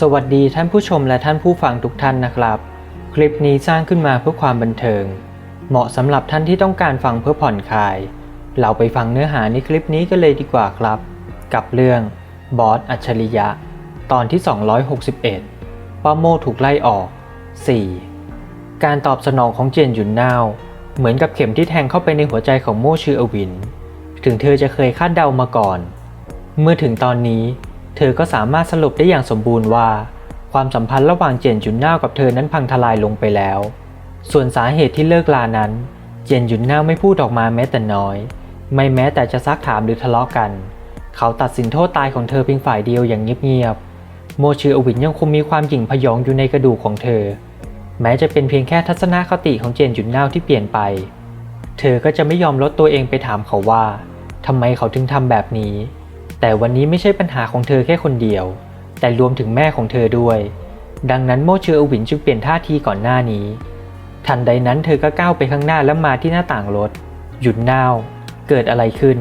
สวัสดีท่านผู้ชมและท่านผู้ฟังทุกท่านนะครับ คลิปนี้สร้างขึ้นมาเพื่อความบันเทิง เหมาะสำหรับท่านที่ต้องการฟังเพื่อผ่อนคลาย เราไปฟังเนื้อหาในคลิปนี้กันเลยดีกว่าครับ กับเรื่องบอสอัจฉริยะ ตอนที่ 261 ป้าโมถูกไล่ออก 4. การตอบสนองของเจียนหยุนนาวเหมือนกับเข็มที่แทงเข้าไปในหัวใจของโมชื่ออวิน ถึงเธอจะเคยคาดเดามาก่อน เมื่อถึงตอนนี้ เธอก็สามารถสรุปได้อย่างสมบูรณ์ว่า ความสัมพันธ์ระหว่างเจียนหยุนนาวกับเธอนั้นพังทลายลงไปแล้ว ส่วนสาเหตุที่เลิกลานั้น เจียนหยุนนาวไม่พูดออกมาแม้แต่น้อย ไม่แม้แต่จะซักถามหรือทะเลาะกัน เขาตัดสินโทษตายของเธอเพียงฝ่ายเดียวอย่างเงียบๆ โมชืออวินยังคงมีความหยิ่งพยองอยู่ในกระดูกของเธอ แม้จะเป็นเพียงแค่ทัศนคติของเจียนหยุนนาวที่เปลี่ยนไป เธอก็จะไม่ยอมลดตัวเองไปถามเขาว่าทำไมเขาถึงทำแบบนี้ แต่วันนี้ไม่ใช่ปัญหาของเธอแค่คนเดียว แต่รวมถึงแม่ของเธอด้วย ดังนั้นโมเชอร์วินจึงเปลี่ยนท่าทีก่อนหน้านี้ ทันใดนั้นเธอก็ก้าวไปข้างหน้าแล้วมาที่หน้าต่างรถ หยุดนาว เกิดอะไรขึ้น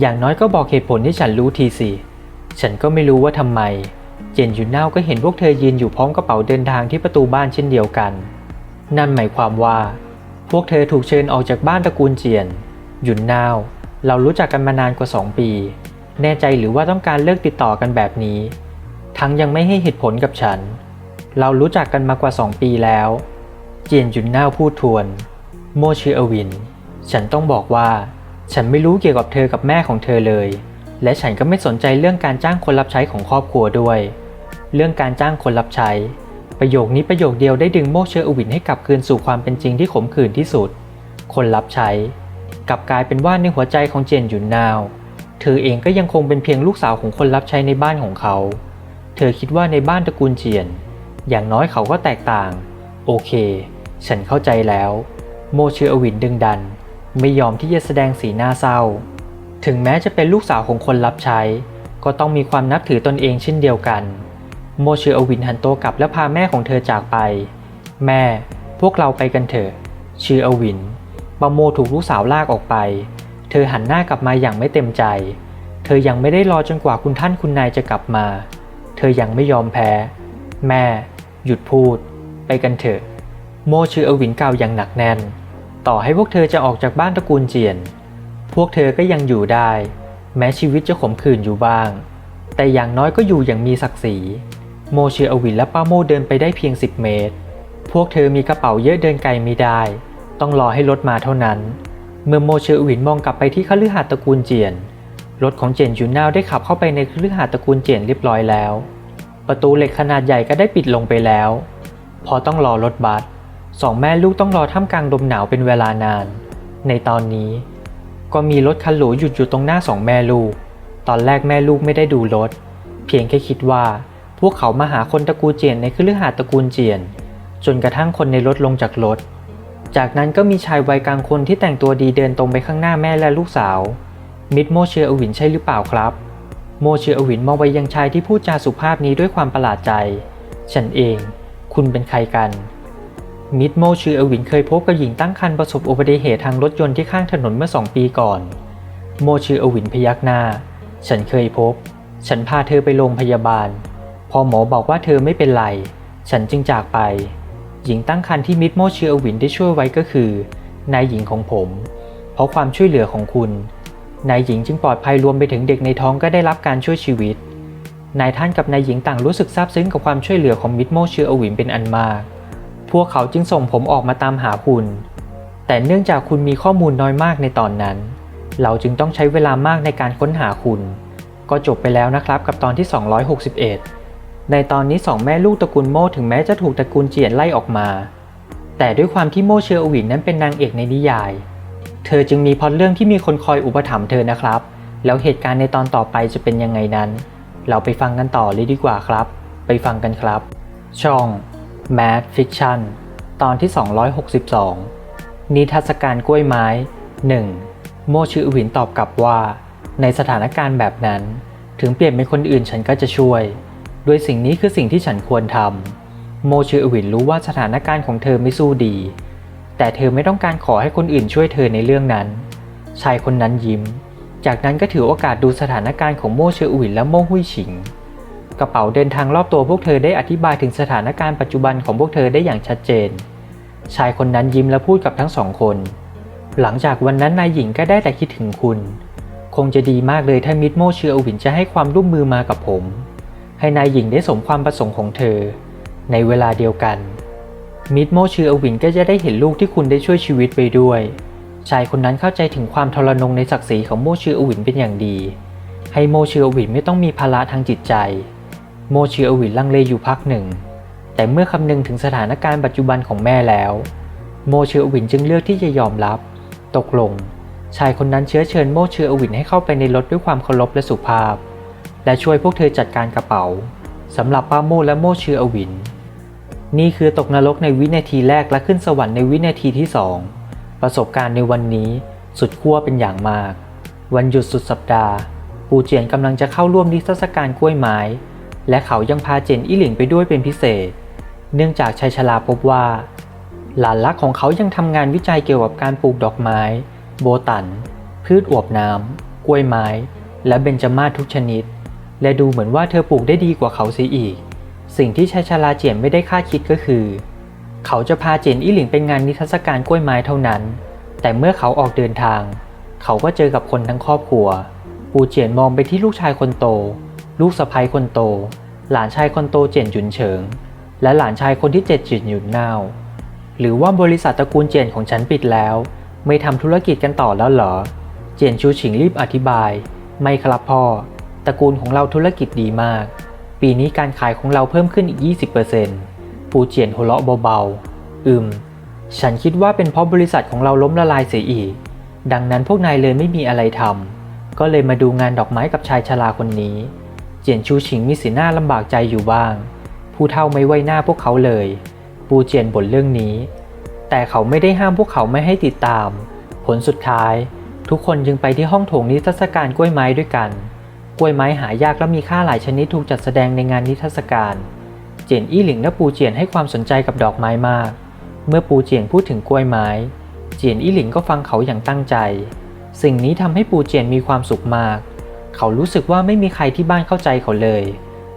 อย่างน้อยก็บอกเหตุผลที่ฉันรู้ทีสิ ฉันก็ไม่รู้ว่าทำไม เจนหยุนนาวก็เห็นพวกเธอยืนอยู่พร้อมกระเป๋าเดินทางที่ประตูบ้านเช่นเดียวกัน นั่นหมายความว่า พวกเธอถูกเชิญออกจากบ้านตระกูลเจียน หยุนนาว เรารู้จักกันมานานกว่า 2 ปี แน่ใจหรือว่าต้องการเลิกติดต่อกันแบบนี้ ทั้งยังไม่ให้เหตุผลกับฉัน เรารู้จักกันมากว่า 2 ปีแล้ว เจียนหยุนนาวพูดทวน โมชื่ออวิน ฉันต้องบอกว่า ฉันไม่รู้เกี่ยวกับเธอกับแม่ของเธอเลย และฉันก็ไม่สนใจเรื่องการจ้างคนรับใช้ของครอบครัวด้วย เรื่องการจ้างคนรับใช้ ประโยคนี้ประโยคเดียวได้ดึงโมเชอร์อวินให้กลับคืนสู่ความเป็นจริงที่ขมขื่นที่สุด คนรับใช้กลับกลายเป็นว่าในหัวใจของเจนยุนนาว เธอเองก็ยังคงเป็นเพียงลูกสาวของคนรับใช้ในบ้านของเขา เธอคิดว่าในบ้านตระกูลเจียน อย่างน้อยเขาก็แตกต่าง โอเค ฉันเข้าใจแล้ว โมเชอร์อวินดึงดัน ไม่ยอมที่จะแสดงสีหน้าเศร้า ถึงแม้จะเป็นลูกสาวของคนรับใช้ ก็ต้องมีความนับถือตนเองเช่นเดียวกัน โมเชออวินหันตัวกลับและพาแม่ของเธอจากไป แม่ พวกเราไปกันเถอะ ชื่ออวินปาโมถูกลูกสาวลากออกไป เธอหันหน้ากลับมาอย่างไม่เต็มใจ เธอยังไม่ได้รอจนกว่าคุณท่านคุณนายจะกลับมา เธอยังไม่ยอมแพ้ แม่ หยุดพูด ไปกันเถอะ โมชื่ออวินกล่าวอย่างหนักแน่น ต่อให้พวกเธอจะออกจากบ้านตระกูลเจียน พวกเธอก็ยังอยู่ได้ แม้ชีวิตจะขมขื่นอยู่บ้าง แต่อย่างน้อยก็อยู่อย่างมีศักดิ์ศรีโมเชอร์อวินและป้าโมเดินไปได้เพียง 10 เมตร พวกเธอมีกระเป๋าเยอะเดินไกลไม่ได้ ต้องรอให้รถมาเท่านั้น เมื่อโมเชอวินมองกลับไปที่คฤหาสน์ตระกูลเจียน รถของเจียนยูนาวได้ขับเข้าไปในคฤหาสน์ตระกูลเจียนเรียบร้อยแล้ว ประตูเหล็กขนาดใหญ่ก็ได้ปิดลงไปแล้ว พอต้องรอรถบัสสองแม่ลูกต้องรอท่ามกลางลมหนาวเป็นเวลานาน ในตอนนี้ ก็มีรถคันหรูหยุดอยู่ตรงหน้าสองแม่ลูก ตอนแรกแม่ลูกไม่ได้ดูรถ เพียงแค่คิดว่า พวกเขามาหาคนตระกูลเจียนในคฤหาสน์ตระกูลเจียน จนกระทั่งคนในรถลงจากรถ จากนั้นก็มีชายวัยกลางคนที่แต่งตัวดีเดินตรงไปข้างหน้าแม่และลูกสาว มิดโมเชอร์อวินใช่หรือเปล่าครับ โมเชอร์อวินมองไปยังชายที่พูดจาสุภาพนี้ด้วยความประหลาดใจ ฉันเอง คุณเป็นใครกัน มิดโมเชื่อเอวินเคยพบกับหญิงตั้งครรภ์ประสบอุบัติเหตุทางรถยนต์ที่ข้างถนนเมื่อสองปีก่อน โมเชื่อเอวินพยักหน้า ฉันเคยพบ ฉันพาเธอไปโรงพยาบาล พอหมอบอกว่าเธอไม่เป็นไร ฉันจึงจากไป หญิงตั้งครรภ์ที่มิดโมชื่อวินได้ช่วยไว้ก็คือนายหญิงของผม เพราะความช่วยเหลือของคุณ นายหญิงจึงปลอดภัยรวมไปถึงเด็กในท้องก็ได้รับการช่วยชีวิต นายท่านกับนายหญิงต่างรู้สึกซาบซึ้งกับความช่วยเหลือของมิดโมชื่อเอวินเป็นอันมาก พวกเขาจึงส่งผมออกมาตามหาคุณ แต่เนื่องจากคุณมีข้อมูลน้อยมากในตอนนั้น เราจึงต้องใช้เวลามากในการค้นหาคุณ ก็จบไปแล้วนะครับกับตอนที่ 261 ในตอนนี้สองแม่ลูกตระกูลโม่ถึงแม้จะถูกตระกูลเจียนไล่ออกมา แต่ด้วยความที่โม่เชออวินนั้นเป็นนางเอกในนิยาย เธอจึงมีพล็อตเรื่องที่มีคนคอยอุปถัมภ์เธอนะครับ แล้วเหตุการณ์ในตอนต่อไปจะเป็นยังไงนั้น เราไปฟังกันต่อเลยดีกว่าครับ ไปฟังกันครับ ช่อง Mad Fiction ตอนที่ 262 นิทรรศการกล้วยไม้ 1. โมชื่ออวินตอบกลับว่า ในสถานการณ์แบบนั้น ถึงเปลี่ยนเป็นคนอื่นฉันก็จะช่วย ดยสิ่งนี้คือสิ่งที่ฉันควรทำโมชืออวินรู้ว่าสถานการณ์ของเธอไม่สู้ดี แต่เธอไม่ต้องการขอให้คนอื่นช่วยเธอในเรื่องนั้น ชายคนนั้นยิ้ม จากนั้นก็ถือโอกาสดูสถานการณ์ของโมเชอร์อวินและโมหุยฉิง กระเป๋าเดินทางรอบตัวพวกเธอได้อธิบายถึงสถานการณ์ปัจจุบันของพวกเธอได้อย่างชัดเจน ชายคนนั้นยิ้มและพูดกับทั้งสองคน หลังจากวันนั้นนายหญิงก็ได้แต่คิดถึงคุณ คงจะดีมากเลยถ้ามิดโมเชอวินจะให้ความร่วมมือมากับผม ให้นายหญิงได้สมความประสงค์ของเธอ ในเวลาเดียวกัน มิดโมชืออวินก็จะได้เห็นลูกที่คุณได้ช่วยชีวิตไปด้วย ชายคนนั้นเข้าใจถึงความทรนงในศักดิ์ศรีของโมชืออวินเป็นอย่างดี ให้โมชืออวินไม่ต้องมีภาระทางจิตใจ โมชืออวินลังเลอยู่พักหนึ่ง แต่เมื่อคำนึงถึงสถานการณ์ปัจจุบันของแม่แล้ว โมชืออวินจึงเลือกที่จะยอมรับ ตกลง ชายคนนั้นเชื้อเชิญโมชืออวินให้เข้าไปในรถด้วยความเคารพและสุภาพ และช่วยพวกเธอจัดการกระเป๋าสำหรับป้าโมและโมเชืออวิน นี่คือตกนรกในวินาทีแรกและขึ้นสวรรค์ในวินาทีที่สองประสบการณ์ในวันนี้สุดขั้วเป็นอย่างมาก วันหยุดสุดสัปดาห์ ปูเจียนกำลังจะเข้าร่วมนิทรรศการกล้วยไม้ และเขายังพาเจนอี้หลิงไปด้วยเป็นพิเศษ เนื่องจากชายชราพบว่า หลานรักของเขายังทำงานวิจัยเกี่ยวกับการปลูกดอกไม้ โบตัน พืชอวบน้ำกล้วยไม้ และเบญจมาศทุกชนิด และดูเหมือนว่าเธอปลูกได้ดีกว่าเขาเสียอีก สิ่งที่ชายชราเจียนไม่ได้คาดคิดก็คือ เขาจะพาเจนอี้หลิงไปงานนิทรรศการกล้วยไม้เท่านั้น แต่เมื่อเขาออกเดินทาง เขาก็เจอกับคนทั้งครอบครัว ปู่เจียนมองไปที่ลูกชายคนโต ลูกสะใภ้คนโต หลานชายคนโตเจียนหยุนเฉิง และหลานชายคนที่เจ็ดเจียนหยุนนาหรือว่าบริษัทตระกูลเจียนของฉันปิดแล้ว ไม่ทำธุรกิจกันต่อแล้วเหรอ เจียนชูฉิงรีบอธิบาย ไม่ครับพ่อ ตระกูลของเราธุรกิจดีมาก ปีนี้การขายของเราเพิ่มขึ้นอีก 20%ปูเจียนหัวเราะเบาๆ อืม ฉันคิดว่าเป็นเพราะบริษัทของเราล้มละลายเสียอีก ดังนั้นพวกนายเลยไม่มีอะไรทำ ก็เลยมาดูงานดอกไม้กับชายชราคนนี้ เจียนชูฉิงมีสีหน้าลำบากใจอยู่บ้าง ผู้เฒ่าไม่ไว้หน้าพวกเขาเลย ปูเจียนบ่นเรื่องนี้ แต่เขาไม่ได้ห้ามพวกเขาไม่ให้ติดตาม ผลสุดท้าย ทุกคนจึงไปที่ห้องโถงนิทรรศการกล้วยไม้ด้วยกัน กล้วยไม้หายากและมีค่าหลายชนิดถูกจัดแสดงในงานนิทรรศการ เจียนอี้หลิงและปูเจียนให้ความสนใจกับดอกไม้มาก เมื่อปูเจียนพูดถึงกล้วยไม้ เจียนอี้หลิงก็ฟังเขาอย่างตั้งใจ สิ่งนี้ทำให้ปูเจียนมีความสุขมาก เขารู้สึกว่าไม่มีใครที่บ้านเข้าใจเขาเลย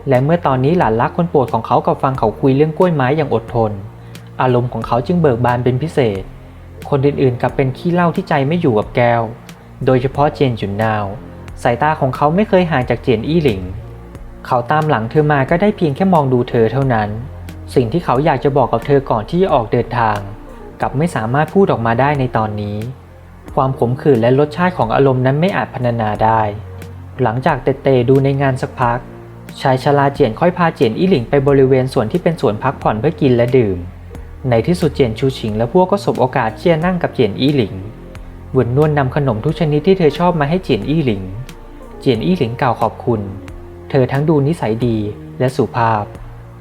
และเมื่อตอนนี้หลานรักคนโปรดของเขากับฟังเขาคุยเรื่องกล้วยไม้อย่างอดทน อารมณ์ของเขาจึงเบิกบานเป็นพิเศษ คนอื่นๆกลับเป็นขี้เหล้าที่ใจไม่อยู่กับแก้ว โดยเฉพาะเจียนจุนนาว สายตาของเขาไม่เคยห่างจากเจียนอี้หลิง เขาตามหลังเธอมาก็ได้เพียงแค่มองดูเธอเท่านั้น สิ่งที่เขาอยากจะบอกกับเธอก่อนที่จะออกเดินทางกลับไม่สามารถพูดออกมาได้ในตอนนี้ ความขมขื่นและรสชาติของอารมณ์นั้นไม่อาจพรรณนาได้ หลังจากเตะๆดูในงานสักพัก ชายชราเจียนค่อยพาเจียนอี้หลิงไปบริเวณส่วนที่เป็นส่วนพักผ่อนเพื่อกินและดื่ม ในที่สุดเจียนชูชิงและพวกก็สบโอกาสที่จะนั่งกับเจียนอี้หลิงหวนนวลนำขนมทุกชนิดที่เธอชอบมาให้เจียนอี้หลิง เจียนอี้หลิงกล่าวขอบคุณ เธอทั้งดูนิสัยดีและสุภาพ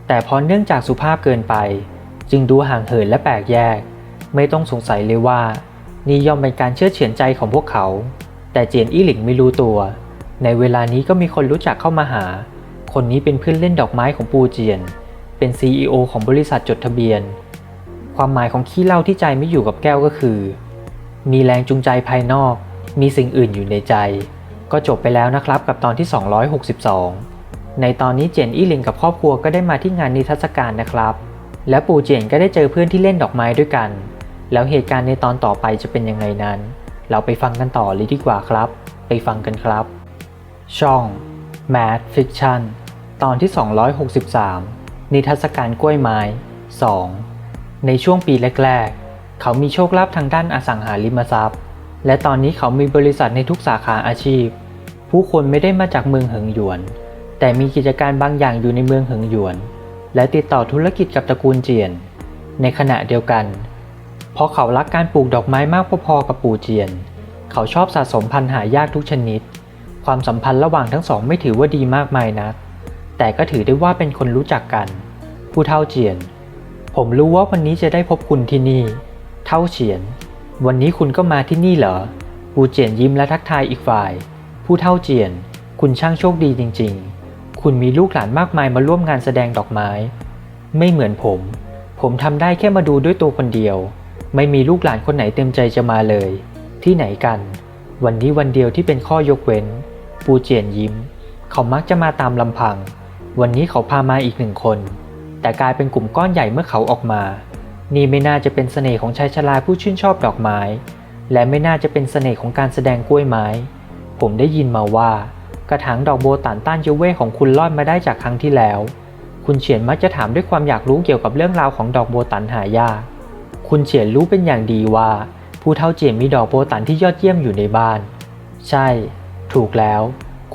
แต่เพราะเนื่องจากสุภาพเกินไป จึงดูห่างเหินและแปลกแยก ไม่ต้องสงสัยเลยว่า นี่ย่อมเป็นการเชื่อเฉือนใจของพวกเขา แต่เจียนอี้หลิงไม่รู้ตัว ในเวลานี้ก็มีคนรู้จักเข้ามาหา คนนี้เป็นเพื่อนเล่นดอกไม้ของปูเจียน เป็น CEO ของบริษัทจดทะเบียน ความหมายของขี้เหล้าที่ใจไม่อยู่กับแก้วก็คือ มีแรงจูงใจภายนอก มีสิ่งอื่นอยู่ในใจ ก็จบไปแล้วนะครับกับตอนที่ 262 ในตอนนี้เจียนอี้หลิงกับครอบครัวก็ได้มาที่งานนิทรรศการนะครับ และปู่เจียนก็ได้เจอเพื่อนที่เล่นดอกไม้ด้วยกัน แล้วเหตุการณ์ในตอนต่อไปจะเป็นยังไงนั้น เราไปฟังกันต่อเลยดีกว่าครับ ไปฟังกันครับ ช่อง Mad Fiction ตอนที่ 263 นิทรรศการกล้วยไม้ 2 ในช่วงปีแรกๆ เขามีโชคลาภทางด้านอสังหาริมทรัพย์ และตอนนี้เขามีบริษัทในทุกสาขาอาชีพ ผู้คนไม่ได้มาจากเมืองเหิงหยวน แต่มีกิจการบางอย่างอยู่ในเมืองเหิงหยวน และติดต่อธุรกิจกับตระกูลเจียน ในขณะเดียวกัน เพราะเขารักการปลูกดอกไม้มากพอๆกับปู่เจียน เขาชอบสะสมพันธุ์หายากทุกชนิด ความสัมพันธ์ระหว่างทั้งสองไม่ถือว่าดีมากมายนัก แต่ก็ถือได้ว่าเป็นคนรู้จักกัน ผู้เท่าเจียน ผมรู้ว่าวันนี้จะได้พบคุณที่นี่ เท่าเฉียน วันนี้คุณก็มาที่นี่เหรอปูเจียนยิ้มและทักทายอีกฝ่าย ผู้เท่าเจียน คุณช่างโชคดีจริง ๆ คุณมีลูกหลานมากมายมาร่วมงานแสดงดอกไม้ ไม่เหมือนผม ผมทำได้แค่มาดูด้วยตัวคนเดียว ไม่มีลูกหลานคนไหนเต็มใจจะมาเลย ที่ไหนกัน วันนี้วันเดียวที่เป็นข้อยกเว้น ปูเจียนยิ้ม เขามักจะมาตามลำพัง วันนี้เขาพามาอีกหนึ่งคน แต่กลายเป็นกลุ่มก้อนใหญ่เมื่อเขาออกมา นี่ไม่น่าจะเป็นเสน่ห์ของชายชราผู้ชื่นชอบดอกไม้ และไม่น่าจะเป็นเสน่ห์ของการแสดงกล้วยไม้ ผมได้ยินมาว่า กระถางดอกโบตันต้านเยเว่ของคุณรอดมาได้จากครั้งที่แล้ว คุณเฉียนมักจะถามด้วยความอยากรู้เกี่ยวกับเรื่องราวของดอกโบตันหายาก คุณเฉียนรู้เป็นอย่างดีว่า ผู้เท่าเจียนมีดอกโบตันที่ยอดเยี่ยมอยู่ในบ้าน ใช่ ถูกแล้ว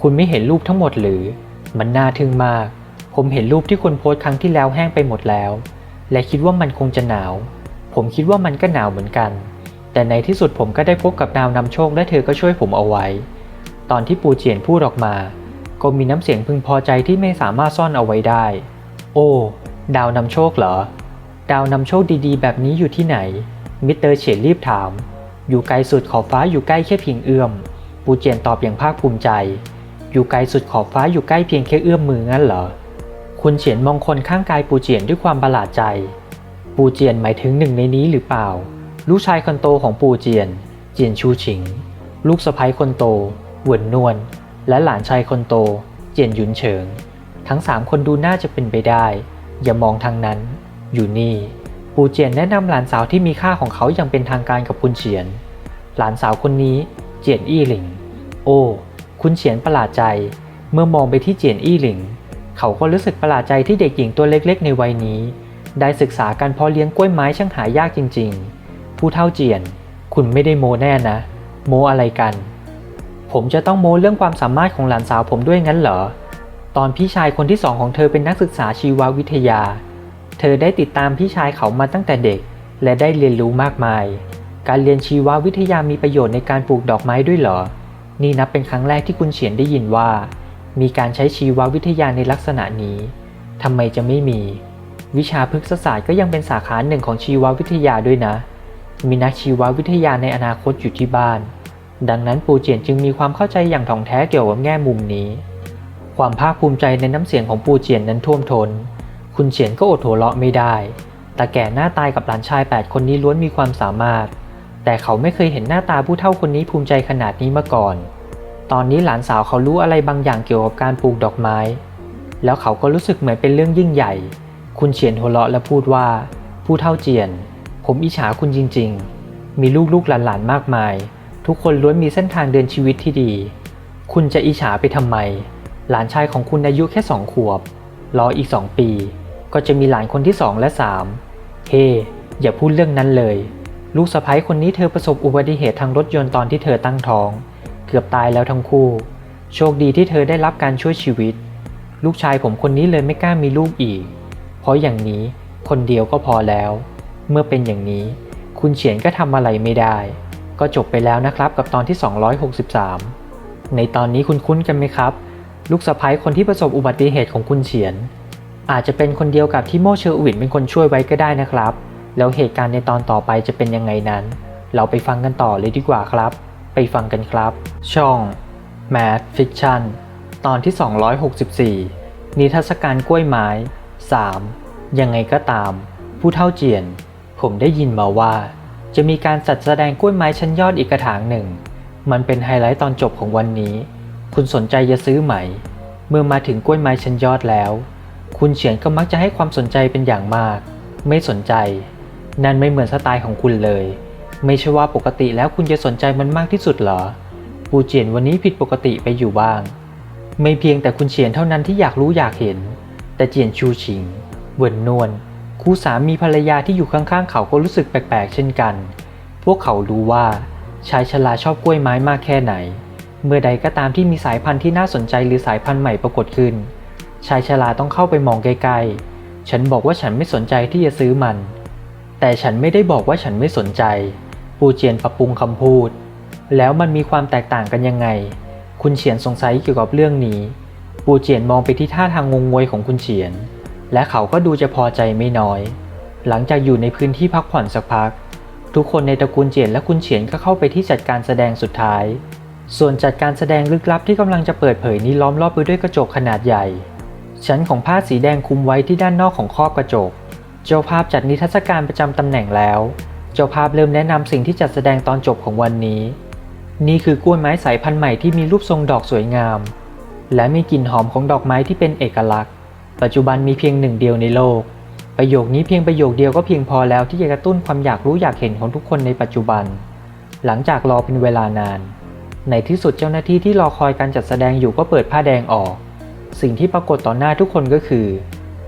คุณไม่เห็นรูปทั้งหมดหรือ มันน่าทึ่งมาก ผมเห็นรูปที่คุณโพสต์ครั้งที่แล้วแห้งไปหมดแล้ว และคิดว่ามันคงจะหนาว ผมคิดว่ามันก็หนาวเหมือนกัน แต่ในที่สุดผมก็ได้พบกับดาวนำโชคและเธอก็ช่วยผมเอาไว้ ตอนที่ปูเจียนพูดออกมา ก็มีน้ำเสียงพึงพอใจที่ไม่สามารถซ่อนเอาไว้ได้ โอ้ ดาวนำโชคเหรอ ดาวนำโชคดีๆ แบบนี้อยู่ที่ไหน มิสเตอร์เฉียนรีบถาม อยู่ไกลสุดขอบฟ้าอยู่ใกล้แค่เพียงเอื้อม ปูเจียนตอบอย่างภาคภูมิใจ อยู่ไกลสุดขอบฟ้าอยู่ใกล้เพียงแค่เอื้อมมืองั้นเหรอ คุณเฉียนมองคนข้างกายปูเจียนด้วยความประหลาดใจ ปูเจียนหมายถึงหนึ่งในนี้หรือเปล่า ลูกชายคนโตของปูเจียน เจียนชูฉิง ลูกสะใภ้คนโตหวนนวล และหลานชายคนโต เจียนหยุนเฉิง ทั้งสามคนดูน่าจะเป็นไปได้ อย่ามองทางนั้น อยู่นี่ ปูเจียนแนะนำหลานสาวที่มีค่าของเขาอย่างเป็นทางการกับคุณเฉียน หลานสาวคนนี้ เจียนอี้หลิง โอ้ คุณเฉียนประหลาดใจ เมื่อมองไปที่เจียนอี้หลิง เขาก็รู้สึกประหลาดใจที่เด็กหญิงตัวเล็กๆ ในวัยนี้ ได้ศึกษาการเพาะเลี้ยงกล้วยไม้ช่างหายากจริงๆ ผู้เท่าเจียน คุณไม่ได้โมแน่นะ โมอะไรกัน ผมจะต้องโมเรื่องความสามารถของหลานสาวผมด้วยงั้นเหรอ ตอนพี่ชายคนที่สองของเธอเป็นนักศึกษาชีววิทยา เธอได้ติดตามพี่ชายเขามาตั้งแต่เด็ก และได้เรียนรู้มากมาย การเรียนชีววิทยามีประโยชน์ในการปลูกดอกไม้ด้วยเหรอ นี่นับเป็นครั้งแรกที่คุณเฉียนได้ยินว่า มีการใช้ชีววิทยาในลักษณะนี้ทำไมจะไม่มี วิชาพฤกษศาสตร์ก็ยังเป็นสาขาหนึ่งของชีววิทยาด้วยนะ มีนักชีววิทยาในอนาคตอยู่ที่บ้าน ดังนั้นปูเจียนจึงมีความเข้าใจอย่างถ่องแท้เกี่ยวกับแง่มุมนี้ ความภาคภูมิใจในน้ำเสียงของปูเจียนนั้นท่วมทน้น คุณเฉียนก็อดหัวเราะไม่ได้แต่แก่หน้าตายกับหลานชาย 8 คนนี้ล้วนมีความสามารถ แต่เขาไม่เคยเห็นหน้าตาผู้เฒ่าคนนี้ภูมิใจขนาดนี้มาก่อน ตอนนี้หลานสาวเขารู้อะไรบางอย่างเกี่ยวกับการปลูกดอกไม้ แล้วเขาก็รู้สึกเหมือนเป็นเรื่องยิ่งใหญ่ คุณเฉียนหัวเราะและพูดว่า ผู้เฒ่าเจียน ผมอิจฉาคุณจริง ๆ มีลูกๆหลานๆมากมาย ทุกคนล้วนมีเส้นทางเดินชีวิตที่ดี คุณจะอิจฉาไปทำไม หลานชายของคุณอายุแค่สองขวบ รออีกสองปี ก็จะมีหลานคนที่สองและสามเฮ้อย่าพูดเรื่องนั้นเลย ลูกสะใภ้คนนี้เธอประสบอุบัติเหตุทางรถยนต์ตอนที่เธอตั้งท้อง เกือบตายแล้วทั้งคู่ โชคดีที่เธอได้รับการช่วยชีวิต ลูกชายผมคนนี้เลยไม่กล้ามีลูกอีก เพราะอย่างนี้คนเดียวก็พอแล้ว เมื่อเป็นอย่างนี้ คุณเฉียนก็ทำอะไรไม่ได้ ก็จบไปแล้วนะครับกับตอนที่ 263 ในตอนนี้คุณคุ้นกันไหมครับ ลูกสะใภ้คนที่ประสบอุบัติเหตุของคุณเฉียน อาจจะเป็นคนเดียวกับที่โมเชอร์วินเป็นคนช่วยไว้ก็ได้นะครับ แล้วเหตุการณ์ในตอนต่อไปจะเป็นยังไงนั้น เราไปฟังกันต่อเลยดีกว่าครับ ไปฟังกันครับ ช่อง Mad Fiction ตอนที่ 264 นิทรรศการกล้วยไม้ 3. ยังไงก็ตาม ผู้เท่าเจียน ผมได้ยินมาว่า จะมีการจัดแสดงกล้วยไม้ชั้นยอดอีกกระถางหนึ่ง มันเป็นไฮไลท์ตอนจบของวันนี้ คุณสนใจจะซื้อไหม เมื่อมาถึงกล้วยไม้ชั้นยอดแล้ว คุณเฉียนก็มักจะให้ความสนใจเป็นอย่างมาก ไม่สนใจ นั่นไม่เหมือนสไตล์ของคุณเลย ไม่ใช่ว่าปกติแล้วคุณจะสนใจมันมากที่สุดเหรอ ปูเจียนวันนี้ผิดปกติไปอยู่บ้าง ไม่เพียงแต่คุณเฉียนเท่านั้นที่อยากรู้อยากเห็น แต่เจียนชูชิงเหวินนวล คู่สามีภรรยาที่อยู่ข้างๆ เขาก็รู้สึกแปลกๆ เช่นกัน พวกเขารู้ว่าชายชราชอบกล้วยไม้มากแค่ไหน เมื่อใดก็ตามที่มีสายพันธุ์ที่น่าสนใจหรือสายพันธุ์ใหม่ปรากฏขึ้น ชายชราต้องเข้าไปมองใกล้ๆ ฉันบอกว่าฉันไม่สนใจที่จะซื้อมัน แต่ฉันไม่ได้บอกว่าฉันไม่สนใจ ปูเจียนปรับปรุงคำพูด แล้วมันมีความแตกต่างกันยังไง คุณเฉียนสงสัยเกี่ยวกับเรื่องนี้ ปูเจียนมองไปที่ท่าทางงงงวยของคุณเฉียน และเขาก็ดูจะพอใจไม่น้อย หลังจากอยู่ในพื้นที่พักผ่อนสักพัก ทุกคนในตระกูลเจียนและคุณเฉียนก็เข้าไปที่จัดการแสดงสุดท้าย ส่วนจัดการแสดงลึกลับที่กำลังจะเปิดเผยนี้ล้อมรอบไปด้วยกระจกขนาดใหญ่ ชั้นของผ้าสีแดงคุมไว้ที่ด้านนอกของครอบกระจก เจ้าภาพจัดนิทรรศการประจำตำแหน่งแล้ว เจ้าภาพเริ่มแนะนำสิ่งที่จัดแสดงตอนจบของวันนี้ นี่คือกล้วยไม้สายพันธุ์ใหม่ที่มีรูปทรงดอกสวยงาม และมีกลิ่นหอมของดอกไม้ที่เป็นเอกลักษณ์ ปัจจุบันมีเพียงหนึ่งเดียวในโลก ประโยคนี้เพียงประโยคเดียวก็เพียงพอแล้วที่จะกระตุ้นความอยากรู้อยากเห็นของทุกคนในปัจจุบัน หลังจากรอเป็นเวลานาน ในที่สุดเจ้าหน้าที่ที่รอคอยการจัดแสดงอยู่ก็เปิดผ้าแดงออก สิ่งที่ปรากฏต่อหน้าทุกคนก็คือ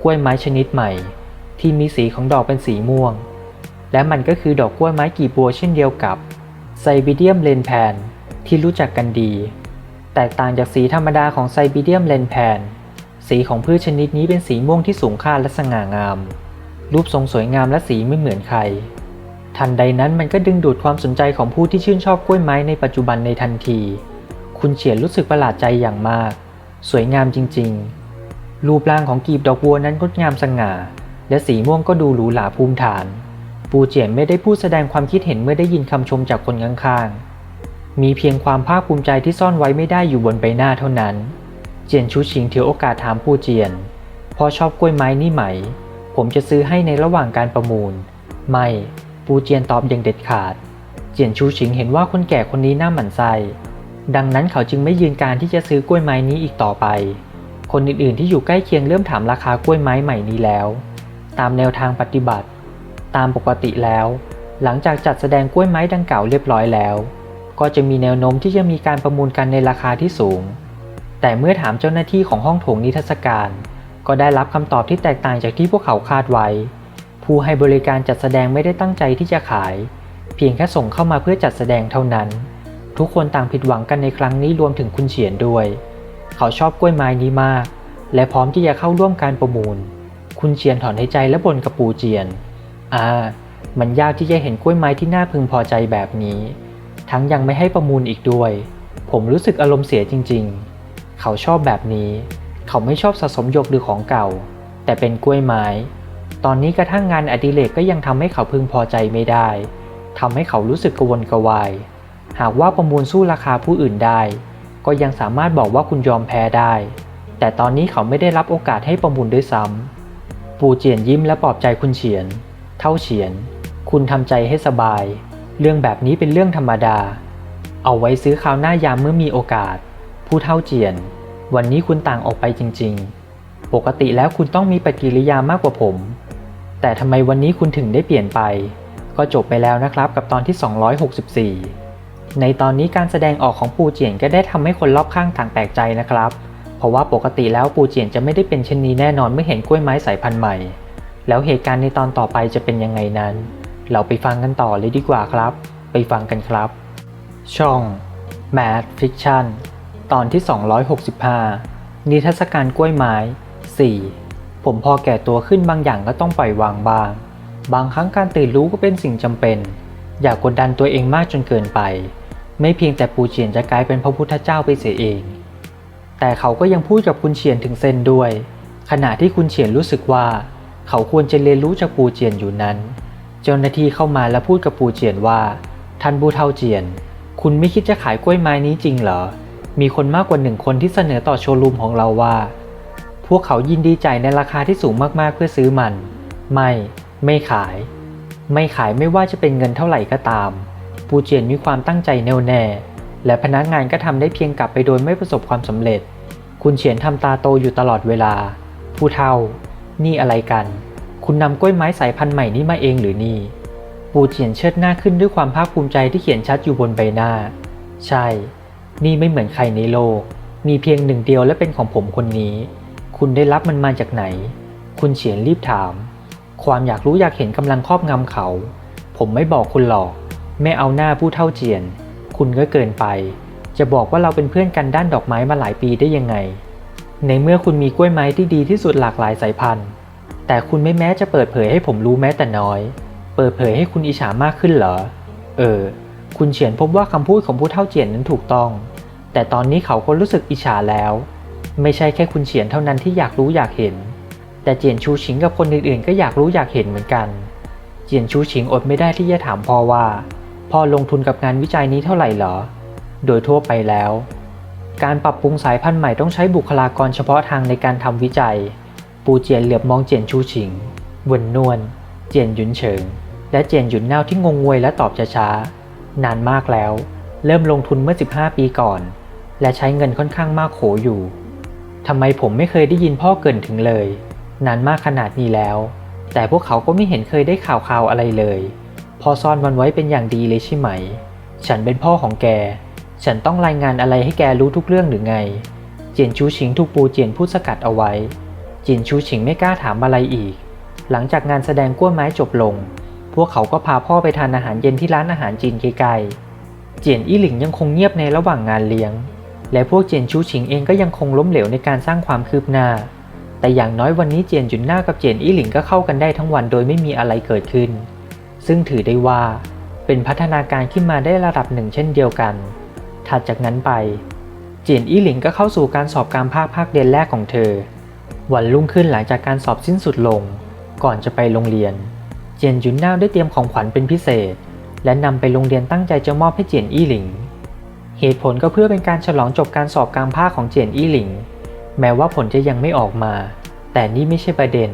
กล้วยไม้ชนิดใหม่ ที่มีสีของดอกเป็นสีม่วง และมันก็คือดอกกล้วยไม้กีบบัวเช่นเดียวกับไซบีเดียมเลนแพนที่รู้จักกันดี แตกต่างจากสีธรรมดาของไซบีเดียมเลนแพนสีของพืชชนิดนี้เป็นสีม่วงที่สูงค่าและสง่างาม รูปทรงสวยงามและสีไม่เหมือนใคร ทันใดนั้นมันก็ดึงดูดความสนใจของผู้ที่ชื่นชอบกล้วยไม้ในปัจจุบันในทันที คุณเฉียนรู้สึกประหลาดใจอย่างมาก สวยงามจริง ๆ รูปร่างของกีบดอกบัวนั้นงดงามสง่า และสีม่วงก็ดูหรูหราภูมิฐาน ปูเจียนไม่ได้พูดแสดงความคิดเห็นเมื่อได้ยินคำชมจากคนข้างๆ มีเพียงความภาคภูมิใจที่ซ่อนไว้ไม่ได้อยู่บนใบหน้าเท่านั้น เจียนชูชิงถือโอกาสถามปูเจียน พอชอบกล้วยไม้นี่ไหม ผมจะซื้อให้ในระหว่างการประมูล ไม่ ปูเจียนตอบอย่างเด็ดขาด เจียนชูชิงเห็นว่าคนแก่คนนี้น่าหมั่นไส้ดังนั้นเขาจึงไม่ยืนการที่จะซื้อกล้วยไม้นี้อีกต่อไป คนอื่นๆที่อยู่ใกล้เคียงเริ่มถามราคากล้วยไม้ใหม่นี้แล้ว ตามแนวทางปฏิบัติ ตามปกติแล้ว หลังจากจัดแสดงกล้วยไม้ดังกล่าวเรียบร้อยแล้ว ก็จะมีแนวโน้มที่จะมีการประมูลกันในราคาที่สูง แต่เมื่อถามเจ้าหน้าที่ของห้องโถงนิทรรศการ ก็ได้รับคำตอบที่แตกต่างจากที่พวกเขาคาดไว้ ผู้ให้บริการจัดแสดงไม่ได้ตั้งใจที่จะขาย เพียงแค่ส่งเข้ามาเพื่อจัดแสดงเท่านั้น ทุกคนต่างผิดหวังกันในครั้งนี้รวมถึงคุณเฉียนด้วย เขาชอบกล้วยไม้นี้มาก และพร้อมที่จะเข้าร่วมการประมูล คุณเฉียนถอนหายใจและบ่นกับปูเจียน อ่า มันยากที่จะเห็นกล้วยไม้ที่น่าพึงพอใจแบบนี้ ทั้งยังไม่ให้ประมูลอีกด้วย ผมรู้สึกอารมณ์เสียจริง ๆ เขาชอบแบบนี้ เขาไม่ชอบสะสมยกหรือของเก่า แต่เป็นกล้วยไม้ ตอนนี้กระทั่งงานอดิเรกก็ยังทำให้เขาพึงพอใจไม่ได้ทำให้เขารู้สึกกระวนกระวาย หากว่าประมูลสู้ราคาผู้อื่นได้ ก็ยังสามารถบอกว่าคุณยอมแพ้ได้ แต่ตอนนี้เขาไม่ได้รับโอกาสให้ประมูลด้วยซ้ำปูเจียนยิ้มและปลอบใจคุณเฉียน เท่าเฉียน คุณทำใจให้สบาย เรื่องแบบนี้เป็นเรื่องธรรมดา เอาไว้ซื้อคราวหน้ายามเมื่อมีโอกาส ผู้เท่าเจียน วันนี้คุณต่างออกไปจริง ๆ ปกติแล้วคุณต้องมีปฏิกิริยามากกว่าผม แต่ทำไมวันนี้คุณถึงได้เปลี่ยนไป ก็จบไปแล้วนะครับกับตอนที่ 264 ในตอนนี้การแสดงออกของปูเจียนก็ได้ทำให้คนรอบข้างต่างแปลกใจนะครับ เพราะว่าปกติแล้วปูเจียนจะไม่ได้เป็นเช่นนี้แน่นอนเมื่อเห็นกล้วยไม้สายพันธุ์ใหม่ แล้วเหตุการณ์ในตอนต่อไปจะเป็นยังไงนั้น เราไปฟังกันต่อเลยดีกว่าครับ ไปฟังกันครับ ช่อง Mad Fiction ตอนที่ 265 นิทรรศการกล้วยไม้ 4 ผมพอแก่ตัวขึ้นบางอย่างก็ต้องปล่อยวางบ้าง บางครั้งการตื่นรู้ก็เป็นสิ่งจำเป็น อย่ากกดดันตัวเองมากจนเกินไป ไม่เพียงแต่ปูเฉียนจะกลายเป็นพระพุทธเจ้าไปเสียเอง แต่เขาก็ยังพูดกับคุณเฉียนถึงเส้นด้วย ขณะที่คุณเฉียนรู้สึกว่า เขาควรจะเรียนรู้จากปูเจียนอยู่นั้น เจ้าหน้าที่เข้ามาและพูดกับปูเจียนว่า ท่านบูเท่าเจียน คุณไม่คิดจะขายกล้วยไม้นี้จริงเหรอ มีคนมากกว่าหนึ่งคนที่เสนอต่อโชว์รูมของเราว่า พวกเขายินดีจ่ายในราคาที่สูงมากๆเพื่อซื้อมัน ไม่ ไม่ขาย ไม่ขายไม่ว่าจะเป็นเงินเท่าไหร่ก็ตาม ปูเจียนมีความตั้งใจแน่วแน่ และพนักงานก็ทำได้เพียงกลับไปโดยไม่ประสบความสำเร็จ คุณเฉียนทำตาโตอยู่ตลอดเวลา ผู้เท่า นี่อะไรกัน คุณนำกล้วยไม้สายพันธุ์ใหม่นี้มาเองหรือนี่ ปูเจียนเชิดหน้าขึ้นด้วยความภาคภูมิใจที่เขียนชัดอยู่บนใบหน้า ใช่ นี่ไม่เหมือนใครในโลก มีเพียงหนึ่งเดียวและเป็นของผมคนนี้ คุณได้รับมันมาจากไหน คุณเฉียนรีบถาม ความอยากรู้อยากเห็นกำลังครอบงำเขา ผมไม่บอกคุณหรอก ไม่เอาหน้าผู้เท่าเจียน คุณก็เกินไป จะบอกว่าเราเป็นเพื่อนกันด้านดอกไม้มาหลายปีได้ยังไง ในเมื่อคุณมีกล้วยไม้ที่ดีที่สุดหลากหลายสายพันธุ์ แต่คุณไม่แม้จะเปิดเผยให้ผมรู้แม้แต่น้อย เปิดเผยให้คุณอิจฉามากขึ้นเหรอ เออ คุณเฉียนพบว่าคำพูดของผู้เท่าเจียนนั้นถูกต้อง แต่ตอนนี้เขาก็รู้สึกอิจฉาแล้ว ไม่ใช่แค่คุณเฉียนเท่านั้นที่อยากรู้อยากเห็น แต่เจียนชูชิงกับคนอื่นๆ ก็อยากรู้อยากเห็นเหมือนกัน เจียนชูชิงอดไม่ได้ที่จะถามพ่อว่า พ่อลงทุนกับงานวิจัยนี้เท่าไหร่เหรอ โดยทั่วไปแล้ว การปรับปรุงสายพันธุ์ใหม่ต้องใช้บุคลากรเฉพาะทางในการทำวิจัย ปูเจียนเหลือบมองเจียนชูชิงเวินนวล เจียนหยุนเฉิง และเจียนหยุนเน่าที่งงงวยและตอบช้าๆ นานมากแล้ว เริ่มลงทุนเมื่อ 15 ปีก่อน และใช้เงินค่อนข้างมากโขอยู่ ทำไมผมไม่เคยได้ยินพ่อเกินถึงเลย นานมากขนาดนี้แล้ว แต่พวกเขาก็ไม่เห็นเคยได้ข่าวข่าวอะไรเลย พอซ่อนมันไว้เป็นอย่างดีเลยใช่ไหม ฉันเป็นพ่อของแก ฉันต้องรายงานอะไรให้แกรู้ทุกเรื่องหรือไง เจียนชูชิงถูกปูเจียนพูดสกัดเอาไว้ เจียนชูชิงไม่กล้าถามอะไรอีก หลังจากงานแสดงกล้วยไม้จบลง พวกเขาก็พาพ่อไปทานอาหารเย็นที่ร้านอาหารจีนใกลๆ เจียนอี้หลิงยังคงเงียบในระหว่างงานเลี้ยง และพวกเจียนชูชิงเองก็ยังคงล้มเหลวในการสร้างความคืบหน้า แต่อย่างน้อยวันนี้เจียนจุนหน้ากับเจียนอี้หลิงก็เข้ากันได้ทั้งวันโดยไม่มีอะไรเกิดขึ้น ซึ่งถือได้ว่าเป็นพัฒนาการขึ้นมาได้ระดับหนึ่งเช่นเดียวกัน ถัดจากนั้นไป เจียนอี้หลิงก็เข้าสู่การสอบการภาคภาคเดือนแรกของเธอ วันรุ่งขึ้นหลังจากการสอบสิ้นสุดลง ก่อนจะไปโรงเรียน เจียนจุนน้าได้เตรียมของขวัญเป็นพิเศษ และนำไปโรงเรียนตั้งใจจะมอบให้เจียนอี้หลิง เหตุผลก็เพื่อเป็นการฉลองจบการสอบการภาคของเจียนอี้หลิง แม้ว่าผลจะยังไม่ออกมา แต่นี่ไม่ใช่ประเด็น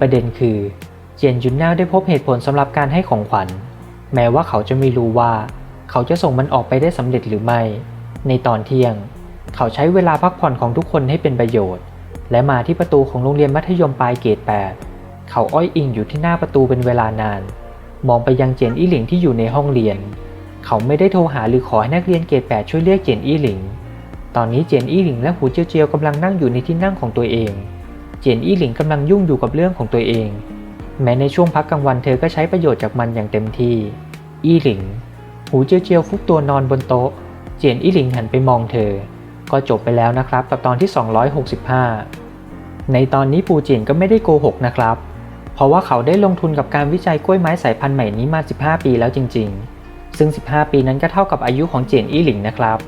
ประเด็นคือ เจียนจุนน้าได้พบเหตุผลสำหรับการให้ของขวัญ แม้ว่าเขาจะไม่รู้ว่า เขาจะส่งมันออกไปได้สำเร็จหรือไม่ ในตอนเที่ยง เขาใช้เวลาพักผ่อนของทุกคนให้เป็นประโยชน์ และมาที่ประตูของโรงเรียนมัธยมปลายเกรด8 เขาอ้อยอิงอยู่ที่หน้าประตูเป็นเวลานาน มองไปยังเจียนอี้หลิงที่อยู่ในห้องเรียน เขาไม่ได้โทรหาหรือขอให้นักเรียนเกรด8ช่วยเรียกเจียนอี้หลิง ตอนนี้เจียนอี้หลิงและหูเจียวเจียวกำลังนั่งอยู่ในที่นั่งของตัวเอง เจียนอี้หลิงกำลังยุ่งอยู่กับเรื่องของตัวเอง แม้ในช่วงพักกลางวันเธอก็ใช้ประโยชน์จากมันอย่างเต็มที่ อี้หลิง หูเจียวเจียวฟุกตัวนอนบนโต๊ะ เจียนอี้หลิงหันไปมองเธอ ก็จบไปแล้วนะครับกับตอนที่ 265 ในตอนนี้ปูเจียนก็ไม่ได้โกหกนะครับ เพราะว่าเขาได้ลงทุนกับการวิจัยกล้วยไม้สายพันธุ์ใหม่นี้มา 15 ปีแล้วจริง ๆ ซึ่ง 15 ปีนั้นก็เท่ากับอายุของเจียนอี้หลิงนะครับ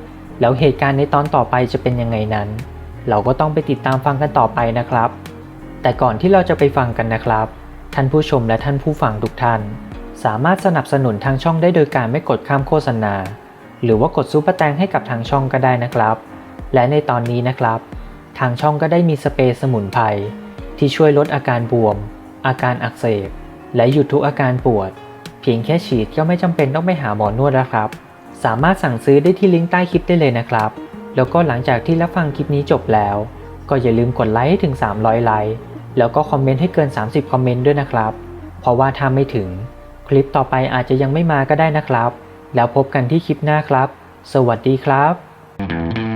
แล้วเหตุการณ์ในตอนต่อไปจะเป็นยังไงนั้น เราก็ต้องไปติดตามฟังกันต่อไปนะครับ แต่ก่อนที่เราจะไปฟังกันนะครับ ท่านผู้ชมและท่านผู้ฟังทุกท่าน สามารถสนับสนุนทางช่องได้โดยการไม่กดข้ามโฆษณา หรือว่ากดซุปเปอร์แตงให้กับทางช่องก็ได้นะครับ และในตอนนี้นะครับ ทางช่องก็ได้มีสเปรย์สมุนไพรที่ช่วยลดอาการบวม อาการอักเสบ และหยุดทุกอาการปวด เพียงแค่ฉีดก็ไม่จำเป็นต้องไปหาหมอนวดแล้วครับ สามารถสั่งซื้อได้ที่ลิงก์ใต้คลิปได้เลยนะครับ แล้วก็หลังจากที่รับฟังคลิปนี้จบแล้ว ก็อย่าลืมกดไลค์ให้ถึง 300 ไลค์แล้วก็คอมเมนต์ให้เกิน 30 คอมเมนต์ด้วยนะครับ เพราะว่าถ้าไม่ถึง คลิปต่อไปอาจจะยังไม่มาก็ได้นะครับ แล้วพบกันที่คลิปหน้าครับ สวัสดีครับ